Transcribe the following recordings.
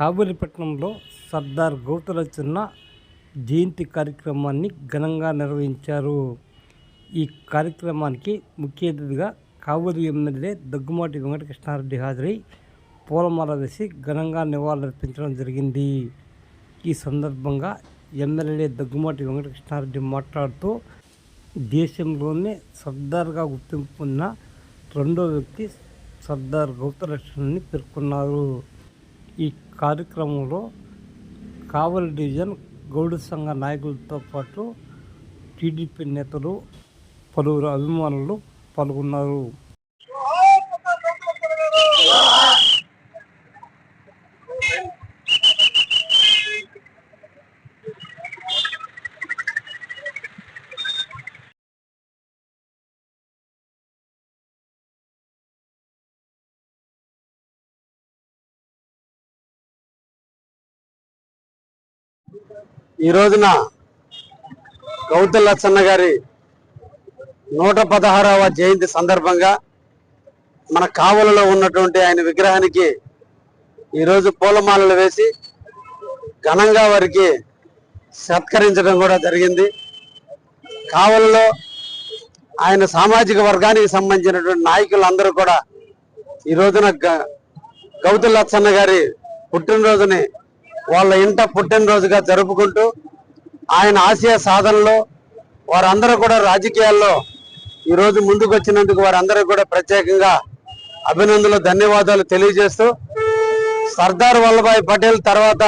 కాబూలిపట్నంలో సర్దార్ గౌతులచ్చన్న జయంతి కార్యక్రమాన్ని ఘనంగా నిర్వహించారు. ఈ కార్యక్రమానికి ముఖ్య అతిథిగా కాబూలి ఎమ్మెల్యే దగ్గుమాటి వెంకటకృష్ణారెడ్డి హాజరై పూలమాల వేసి ఘనంగా నివాళులర్పించడం జరిగింది. ఈ సందర్భంగా ఎమ్మెల్యే దగ్గుమాటి వెంకటకృష్ణారెడ్డి మాట్లాడుతూ దేశంలోనే సర్దార్గా గుర్తింపు పొందిన రెండో వ్యక్తి సర్దార్ గౌతలక్ష్మణ్ని పేర్కొన్నారు. ఈ కార్యక్రమంలో కావలి డివిజన్ గౌడ సంఘ నాయకులతో పాటు టీడీపీ నేతలు పలువురు అభిమానులు పాల్గొన్నారు. ఈ రోజున గౌతల్ లచ్చన్న గారి నూట పదహారవ జయంతి సందర్భంగా మన కావలలో ఉన్నటువంటి ఆయన విగ్రహానికి ఈరోజు పూలమాలలు వేసి ఘనంగా వారికి సత్కరించడం కూడా జరిగింది. కావలలో ఆయన సామాజిక వర్గానికి సంబంధించినటువంటి నాయకులందరూ కూడా ఈ రోజున గ- గౌతల్ లచ్చన్న గారి పుట్టినరోజుని వాళ్ళ ఇంట పుట్టినరోజుగా జరుపుకుంటూ ఆయన ఆశయ సాధనలో వారందరూ కూడా రాజకీయాల్లో ఈరోజు ముందుకు వచ్చినందుకు వారందరూ కూడా ప్రత్యేకంగా అభినందనలు ధన్యవాదాలు తెలియజేస్తూ సర్దార్ వల్లభాయ్ పటేల్ తర్వాత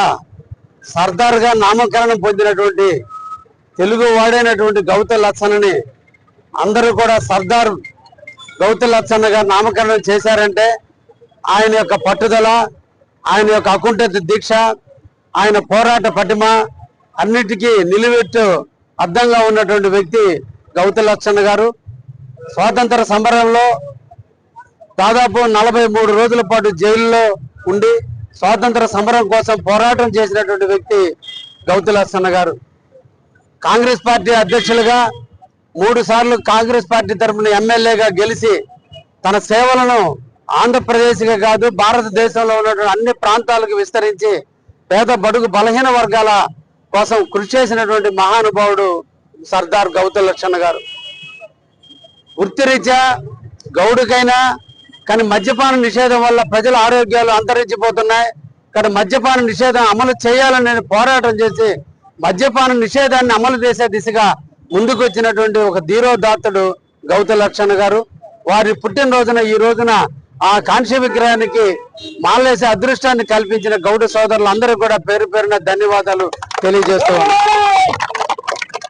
సర్దార్గా నామకరణం పొందినటువంటి తెలుగు వాడైనటువంటి గౌత లచ్చన్నని అందరూ కూడా సర్దార్ గౌత లచ్చన్నగా నామకరణం చేశారంటే ఆయన యొక్క పట్టుదల ఆయన యొక్క అకుంఠిత దీక్ష ఆయన పోరాట పటిమ అన్నిటికీ నిలువెట్టు అర్థంగా ఉన్నటువంటి వ్యక్తి గౌత లక్షణ గారు. స్వాతంత్ర సమరంలో దాదాపు నలభై మూడు రోజుల పాటు జైల్లో ఉండి స్వాతంత్ర సమరం కోసం పోరాటం చేసినటువంటి వ్యక్తి గౌత లక్షణ గారు. కాంగ్రెస్ పార్టీ అధ్యక్షులుగా మూడు సార్లు కాంగ్రెస్ పార్టీ తరఫున ఎమ్మెల్యేగా గెలిచి తన సేవలను ఆంధ్రప్రదేశ్గా కాదు భారతదేశంలో ఉన్నటువంటి అన్ని ప్రాంతాలకు విస్తరించి పేద బడుగు బలహీన వర్గాల కోసం కృషి చేసినటువంటి మహానుభావుడు సర్దార్ గౌతమ్ లక్షణ గారు. వృత్తిరీత్యా గౌడుకైనా కానీ మద్యపాన నిషేధం వల్ల ప్రజల ఆరోగ్యాలు అంతరించిపోతున్నాయి. కానీ మద్యపాన నిషేధం అమలు చేయాలని నేను పోరాటం చేసి మద్యపాన నిషేధాన్ని అమలు చేసే దిశగా ముందుకు వచ్చినటువంటి ఒక ధీరోదాత్తుడు గౌత లక్షణ గారు. వారి పుట్టినరోజున ఈ రోజున ఆ కాంక్ష విగ్రహానికి మాలేసే అదృష్టాన్ని కల్పించిన గౌడ సోదరులు అందరూ కూడా పేరు పేరున ధన్యవాదాలు తెలియజేస్తూ